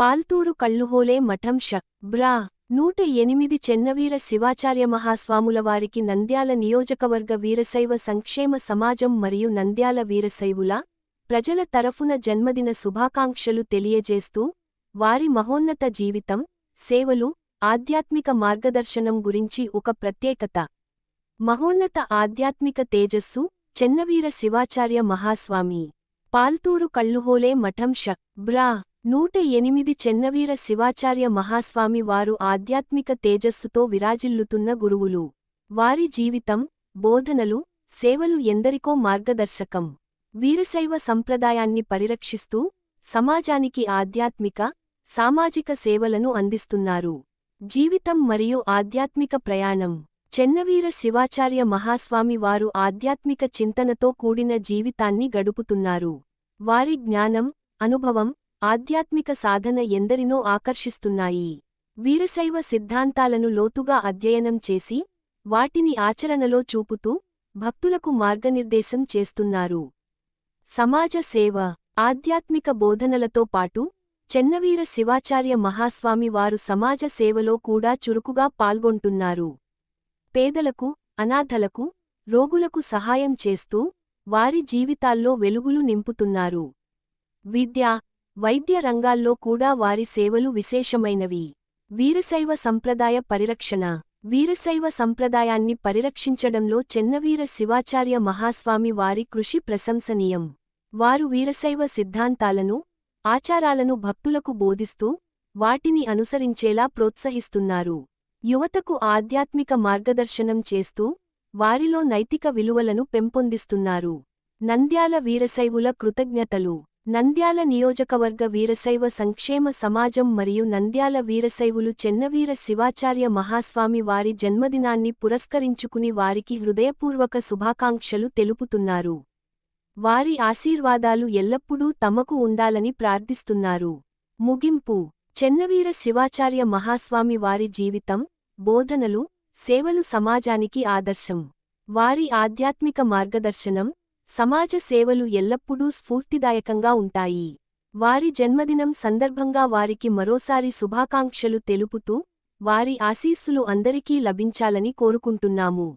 పాల్తూరు కళ్ళుహోలే మఠం బ్రా. నూట ఎనిమిది చెన్నవీర శివాచార్య మహాస్వాముల వారికి నంద్యాల నియోజకవర్గ వీరశైవ సంక్షేమ సమాజం మరియు నంద్యాల వీరశైవుల ప్రజల తరఫున జన్మదిన శుభాకాంక్షలు తెలియజేస్తూ వారి మహోన్నత జీవితం సేవలు ఆధ్యాత్మిక మార్గదర్శనం గురించి ఒక ప్రత్యేకత. మహోన్నత ఆధ్యాత్మిక తేజస్సు చెన్నవీర శివాచార్య మహాస్వామి. పాల్తూరు కళ్ళుహోలే మఠం షక్ బ్రా. నూట ఎనిమిది చెన్నవీర శివాచార్య మహాస్వామి వారు ఆధ్యాత్మిక తేజస్సుతో విరాజిల్లుతున్న గురువులు. వారి జీవితం బోధనలు సేవలు ఎందరికో మార్గదర్శకం. వీరశైవ సంప్రదాయాన్ని పరిరక్షిస్తూ సమాజానికి ఆధ్యాత్మిక సామాజిక సేవలను అందిస్తున్నారు. జీవితం మరియు ఆధ్యాత్మిక ప్రయాణం. చెన్నవీర శివాచార్య మహాస్వామి వారు ఆధ్యాత్మిక చింతనతో కూడిన జీవితాన్ని గడుపుతున్నారు. వారి జ్ఞానం అనుభవం ఆధ్యాత్మిక సాధన ఎందరినో ఆకర్షిస్తున్నాయి. వీరశైవ సిద్ధాంతాలను లోతుగా అధ్యయనం చేసి వాటిని ఆచరణలో చూపుతూ భక్తులకు మార్గనిర్దేశం చేస్తున్నారు. సమాజ సేవ ఆధ్యాత్మిక బోధనలతో పాటు చెన్నవీర శివాచార్య మహాస్వామి వారు సమాజ సేవలో కూడా చురుకుగా పాల్గొంటున్నారు. పేదలకు అనాథలకు రోగులకు సహాయం చేస్తూ వారి జీవితాల్లో వెలుగులు నింపుతున్నారు. విద్య వైద్య రంగాల్లో కూడా వారి సేవలు విశేషమైనవి. వీరశైవ సంప్రదాయ పరిరక్షణ. వీరశైవ సంప్రదాయాన్ని పరిరక్షించడంలో చెన్నవీర శివాచార్య మహాస్వామి వారి కృషి ప్రశంసనీయం. వారు వీరశైవ సిద్ధాంతాలను ఆచారాలను భక్తులకు బోధిస్తూ వాటిని అనుసరించేలా ప్రోత్సహిస్తున్నారు. యువతకు ఆధ్యాత్మిక మార్గదర్శనం చేస్తూ వారిలో నైతిక విలువలను పెంపొందిస్తున్నారు. నంద్యాల వీరశైవుల కృతజ్ఞతలు. నంద్యాల నియోజకవర్గ వీరశైవ సంక్షేమ సమాజం మరియు నంద్యాల వీరశైవులు చెన్నవీర శివాచార్య మహాస్వామి వారి జన్మదినాన్ని పురస్కరించుకుని వారికి హృదయపూర్వక శుభాకాంక్షలు తెలుపుతున్నారు. వారి ఆశీర్వాదాలు ఎల్లప్పుడూ తమకు ఉండాలని ప్రార్థిస్తున్నారు. ముగింపు. చెన్నవీర శివాచార్య మహాస్వామి వారి జీవితం బోధనలు సేవలు సమాజానికి ఆదర్శం. వారి ఆధ్యాత్మిక మార్గదర్శనం సమాజ సేవలు ఎల్లప్పుడూ స్ఫూర్తిదాయకంగా ఉంటాయి. వారి జన్మదినం సందర్భంగా వారికి మరోసారి శుభాకాంక్షలు తెలుపుతూ వారి ఆశీస్సులు అందరికీ లభించాలని కోరుకుంటున్నాము.